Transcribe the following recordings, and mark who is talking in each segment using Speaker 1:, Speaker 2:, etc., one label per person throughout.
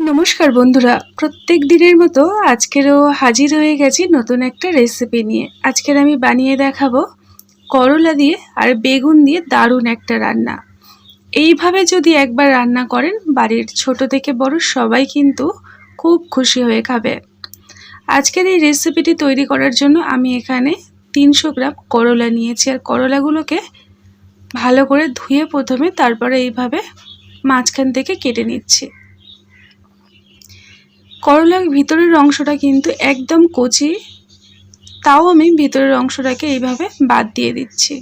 Speaker 1: নমস্কার বন্ধুরা। প্রত্যেক দিনের মতো আজকেরও হাজির হয়ে গেছি নতুন একটা রেসিপি নিয়ে। আজকের আমি বানিয়ে দেখাবো করলা দিয়ে আর বেগুন দিয়ে দারুণ একটা রান্না। এইভাবে যদি একবার রান্না করেন, বাড়ির ছোট থেকে বড় সবাই কিন্তু খুব খুশি হয়ে খাবে। আজকের এই রেসিপিটি তৈরি করার জন্য আমি এখানে তিনশো গ্রাম করলা নিয়েছি। আর করলাগুলোকে ভালো করে ধুয়ে প্রথমে তারপরে এইভাবে মাঝখান থেকে কেটে নিচ্ছি। করলার ভিতরের অংশটা কিন্তু একদম কচি, তাও আমি ভিতরের অংশটাকে এইভাবে বাদ দিয়ে দিচ্ছি।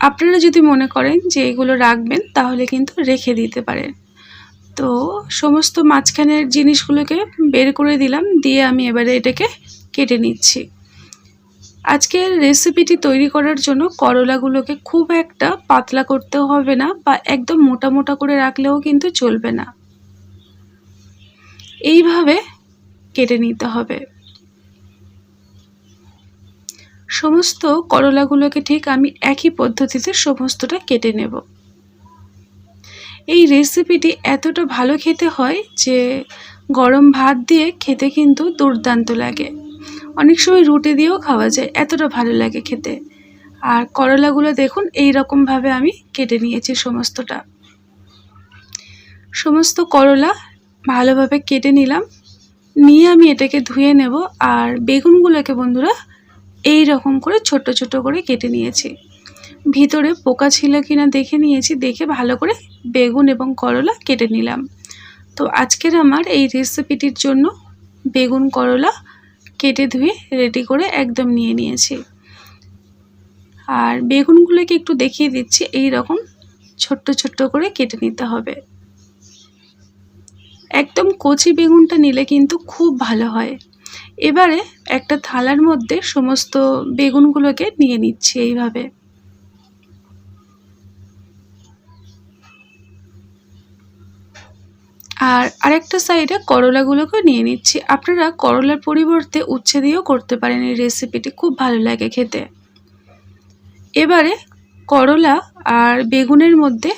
Speaker 1: আপনারা যদি মনে করেন যে এগুলো রাখবেন, তাহলে কিন্তু রেখে দিতে পারেন। তো সমস্ত মাঝখানের জিনিসগুলোকে বের করে দিলাম, দিয়ে আমি এবারে এটাকে কেটে নিচ্ছি। আজকের রেসিপিটি তৈরি করার জন্য করলাগুলোকে খুব একটা পাতলা করতে হবে না, বা একদম মোটা মোটা করে রাখলেও কিন্তু চলবে না। এইভাবে কেটে নিতে হবে। সমস্ত করলাগুলোকে ঠিক আমি একই পদ্ধতিতে সমস্তটা কেটে নেব। এই রেসিপিটি এতটা ভালো খেতে হয় যে গরম ভাত দিয়ে খেতে কিন্তু দুর্দান্ত লাগে। অনেক সময় রুটি দিয়েও খাওয়া যায়, এতটা ভালো লাগে খেতে। আর করলাগুলো দেখুন এই রকমভাবে আমি কেটে নিয়েছি সমস্তটা। সমস্ত করলা ভালোভাবে কেটে নিলাম। নিয়ে আমি এটাকে ধুয়ে নেব আর বেগুনগুলোকে বন্ধুরা এই রকম করে ছোট ছোট করে কেটে নিয়েছি। ভিতরে পোকা ছিল কিনা দেখে নিয়েছি, দেখে ভালো করে বেগুন এবং করলা কেটে নিলাম। তো আজকের আমার এই রেসিপিটির জন্য বেগুন, করলা কেটে ধুয়ে রেডি করে একদম নিয়ে নিয়েছি। আর বেগুনগুলোকে একটু দেখিয়ে দিচ্ছি এই রকম ছোট্ট ছোট্ট করে কেটে নিতে হবে। একদম কচি বেগুনটা নিলে কিন্তু খুব ভালো হয়। এবারে একটা থালার মধ্যে সমস্ত বেগুনগুলোকে নিয়ে নিচ্ছি এইভাবে। আর আরেকটা সাইডে করলাগুলোকে নিয়ে নিচ্ছি। আপনারা করলার পরিবর্তে উচ্ছে দিয়েও করতে পারেন, এই রেসিপিটি খুব ভালো লাগে খেতে। এবারে করলা আর বেগুনের মধ্যে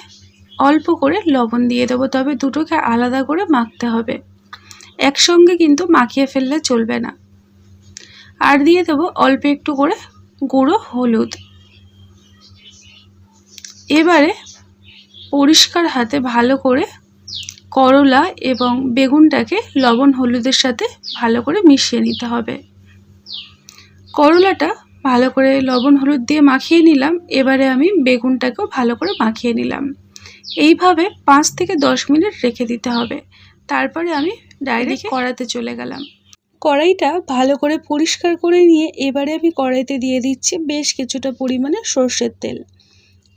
Speaker 1: অল্প করে লবণ দিয়ে দেবো, তবে দুটোকে আলাদা করে মাখতে হবে। একসঙ্গে কিন্তু মাখিয়ে ফেললে চলবে না। আর দিয়ে দেবো অল্প একটু করে গুঁড়ো হলুদ। এবারে পরিষ্কার হাতে ভালো করে করলা এবং বেগুনটাকে লবণ হলুদের সাথে ভালো করে মিশিয়ে নিতে হবে। করলাটা ভালো করে লবণ হলুদ দিয়ে মাখিয়ে নিলাম। এবারে আমি বেগুনটাকেও ভালো করে মাখিয়ে নিলাম। এইভাবে পাঁচ থেকে দশ মিনিট রেখে দিতে হবে। তারপরে আমি ডাইরেক্ট কড়াতে চলে গেলাম। কড়াইটা ভালো করে পরিষ্কার করে নিয়ে এবারে আমি কড়াইতে দিয়ে দিচ্ছি বেশ কিছুটা পরিমাণে সর্ষের তেল।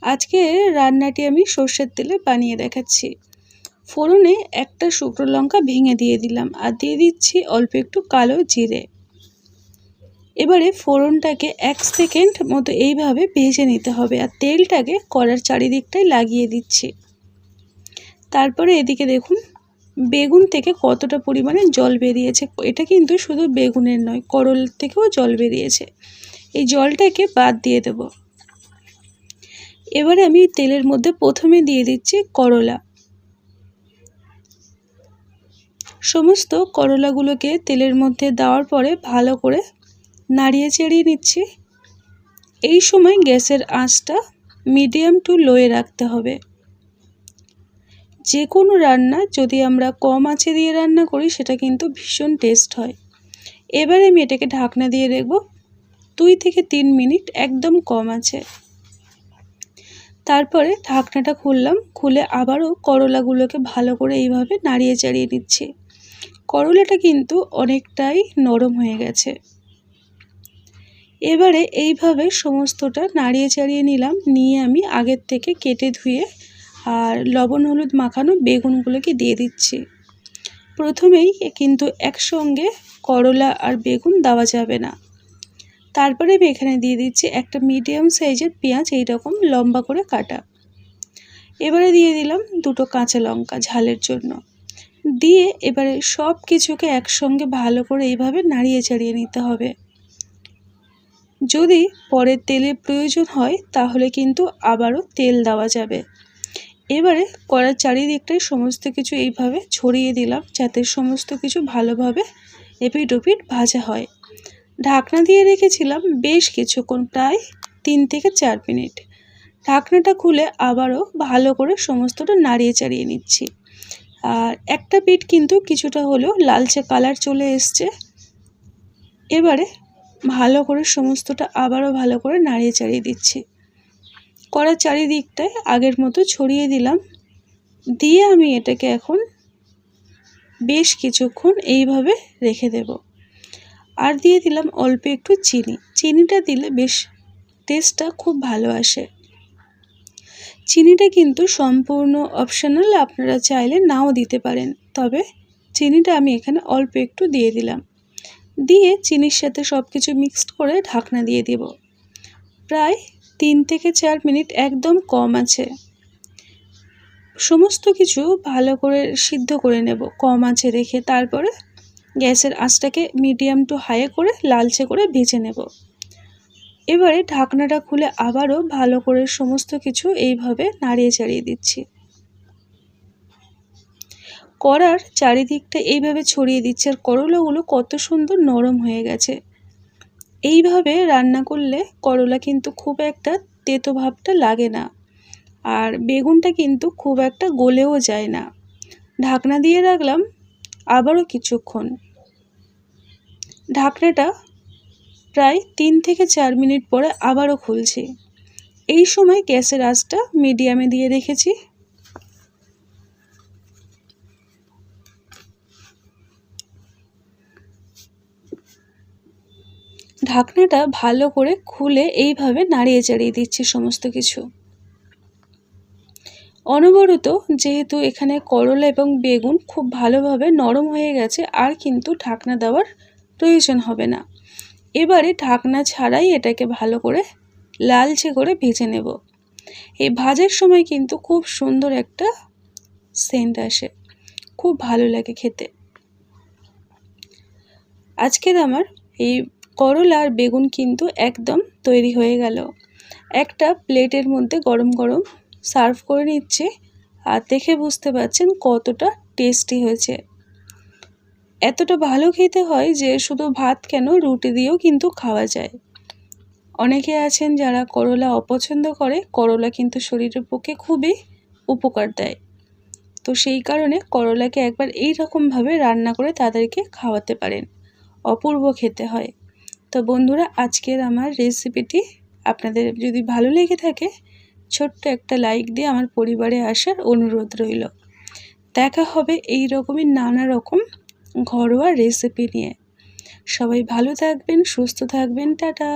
Speaker 1: আজকে রান্নাটি আমি সর্ষের তেলে বানিয়ে দেখাচ্ছি। ফোড়নে একটা শুকনো লঙ্কা ভেঙে দিয়ে দিলাম আর দিয়ে দিচ্ছি অল্প একটু কালো জিরে। এবারে ফোড়নটাকে এক সেকেন্ড মতো এইভাবে ভেজে নিতে হবে আর তেলটাকে কড়ার চারিদিকটায় লাগিয়ে দিচ্ছি। তারপরে এদিকে দেখুন, বেগুন থেকে কতটা পরিমাণে জল বেরিয়েছে। এটা কিন্তু শুধু বেগুনের নয়, করল থেকেও জল বেরিয়েছে। এই জলটাকে বাদ দিয়ে দেব। এবারে আমি তেলের মধ্যে প্রথমে দিয়ে দিচ্ছি করলা। সমস্ত করলাগুলোকে তেলের মধ্যে দেওয়ার পরে ভালো করে নাড়িয়ে চেড়িয়ে নিচ্ছি। এই সময় গ্যাসের আঁচটা মিডিয়াম টু লোয়ে রাখতে হবে। যে কোনো রান্না যদি আমরা কম আঁচে দিয়ে রান্না করি, সেটা কিন্তু ভীষণ টেস্ট হয়। এবারে আমি এটাকে ঢাকনা দিয়ে দেখব। দুই থেকে তিন মিনিট একদম কম আছে। তারপরে ঢাকনাটা খুললাম, খুলে আবারও করলাগুলোকে ভালো করে এইভাবে নাড়িয়ে চাড়িয়ে নিচ্ছি। করলাটা কিন্তু অনেকটাই নরম হয়ে গেছে। এবারে এইভাবে সমস্তটা নাড়িয়ে চাড়িয়ে নিলাম। নিয়ে আমি আগের থেকে কেটে ধুয়ে আর লবণ, হলুদ মাখানো বেগুনগুলোকে দিয়ে দিচ্ছি। প্রথমেই কিন্তু একসঙ্গে করলা আর বেগুন দেওয়া যাবে না। তারপরে আমি এখানে দিয়ে দিচ্ছি একটা মিডিয়াম সাইজের পেঁয়াজ, এইরকম লম্বা করে কাটা। এবারে দিয়ে দিলাম দুটো কাঁচা লঙ্কা ঝালের জন্য। দিয়ে এবারে সব কিছুকে একসঙ্গে ভালো করে এইভাবে নাড়িয়ে চাড়িয়ে নিতে হবে। যদি পরে তেলের প্রয়োজন হয়, তাহলে কিন্তু আবারও তেল দেওয়া যাবে। এবারে কড়ার চারিদিকটায় সমস্ত কিছু এইভাবে ছড়িয়ে দিলাম, যাতে সমস্ত কিছু ভালোভাবে এপিট ওপিট ভাজা হয়। ঢাকনা দিয়ে রেখেছিলাম বেশ কিছুক্ষণ, প্রায় তিন থেকে চার মিনিট। ঢাকনাটা খুলে আবারও ভালো করে সমস্তটা নাড়িয়ে চাড়িয়ে নিচ্ছি। আর একটা পিঠ কিন্তু কিছুটা হলেও লালচে কালার চলে এসছে। এবারে ভালো করে সমস্তটা আবারও ভালো করে নাড়িয়ে চাড়িয়ে দিচ্ছি। কড়ার চারিদিকটায় আগের মতো ছড়িয়ে দিলাম। দিয়ে আমি এটাকে এখন বেশ কিছুক্ষণ এইভাবে রেখে দেব। আর দিয়ে দিলাম অল্প একটু চিনি। চিনিটা দিলে বেশ টেস্টটা খুব ভালো আসে। চিনিটা কিন্তু সম্পূর্ণ অপশনাল আপনারা চাইলে নাও দিতে পারেন। তবে চিনিটা আমি এখানে অল্প একটু দিয়ে দিলাম। দিয়ে চিনির সাথে সব কিছু মিক্সড করে ঢাকনা দিয়ে দেব। প্রায় তিন থেকে চার মিনিট একদম কম আছে। সমস্ত কিছু ভালো করে সিদ্ধ করে নেব, কম আছে রেখে তারপরে গ্যাসের আঁচটাকে মিডিয়াম টু হাই করে লালচে করে ভেজে নেব। এবারে ঢাকনাটা খুলে আবারও ভালো করে সমস্ত কিছু এইভাবে নাড়িয়ে চাড়িয়ে দিচ্ছি। কড়ার চারিদিকটা এইভাবে ছড়িয়ে দিচ্ছে আর করলাগুলো কত সুন্দর নরম হয়ে গেছে। এইভাবে রান্না করলে করলা কিন্তু খুব একটা তেতো ভাবটা লাগে না আর বেগুনটা কিন্তু খুব একটা গলেও যায় না। ঢাকনা দিয়ে রাখলাম আবারও কিছুক্ষণ। ঢাকনাটা প্রায় তিন থেকে চার মিনিট পরে আবারও খুলছি। এই সময় গ্যাসের আঁচটা মিডিয়ামে দিয়ে রেখেছি। ঢাকনাটা ভালো করে খুলে এইভাবে নাড়িয়ে চাড়িয়ে দিচ্ছি সমস্ত কিছু। অনবরত যেহেতু এখানে করলা এবং বেগুন খুব ভালোভাবে নরম হয়ে গেছে, আর কিন্তু ঢাকনা দেওয়ার প্রয়োজন হবে না। এবারে ঢাকনা ছাড়াই এটাকে ভালো করে লালচে করে ভেজে নেব। এই ভাজার সময় কিন্তু খুব সুন্দর একটা সেন্ট আসে। খুব ভালো লাগে খেতে। আজকের আমার এই করলা আর বেগুন কিন্তু একদম তৈরি হয়ে গেল। একটা প্লেটের মধ্যে গরম গরম সার্ভ করে নিচ্ছে আর দেখে বুঝতে পারছেন কতটা টেস্টি হয়েছে। এতটা ভালো খেতে হয় যে শুধু ভাত কেন, রুটি দিয়েও কিন্তু খাওয়া যায়। অনেকে আছেন যারা করলা অপছন্দ করে, করলা কিন্তু শরীরের পক্ষে খুবই উপকার দেয়। তো সেই কারণে করলাকে একবার এই রকমভাবে রান্না করে তাদেরকে খাওয়াতে পারেন। অপূর্ব খেতে হয়। তো বন্ধুরা, আজকের আমার রেসিপিটি আপনাদের যদি ভালো লেগে থাকে, ছোট্ট একটা লাইক দিয়ে আমার পরিবারে আসার অনুরোধ রইল। দেখা হবে এই রকমই নানা রকম ঘরোয়া রেসিপি নিয়ে। সবাই ভালো থাকবেন, সুস্থ থাকবেন, টাটা!